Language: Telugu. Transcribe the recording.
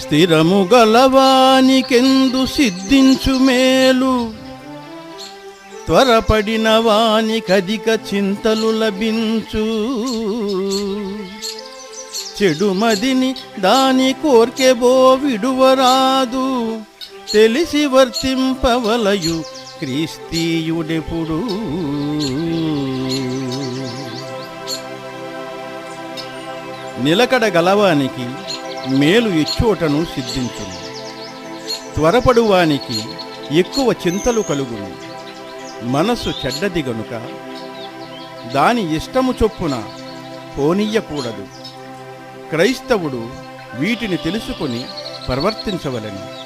స్థిరము గలవానికెందు సిద్ధించు మేలు. త్వరపడిన వానికధిక చింతలు లభించు. చెడుమదిని దాని కోర్కెబో విడువరాదు. తెలిసి వర్తింపవలయు క్రీస్తీయుడెప్పుడు నిలకడ గలవానికి మేలు ఇచ్చోటను సిద్ధించును. త్వరపడువానికి ఎక్కువ చింతలు కలుగును. మనసు చెడ్డది గనుక దాని ఇష్టము చొప్పున పోనీయకూడదు. క్రైస్తవుడు వీటిని తెలుసుకొని ప్రవర్తించవలను.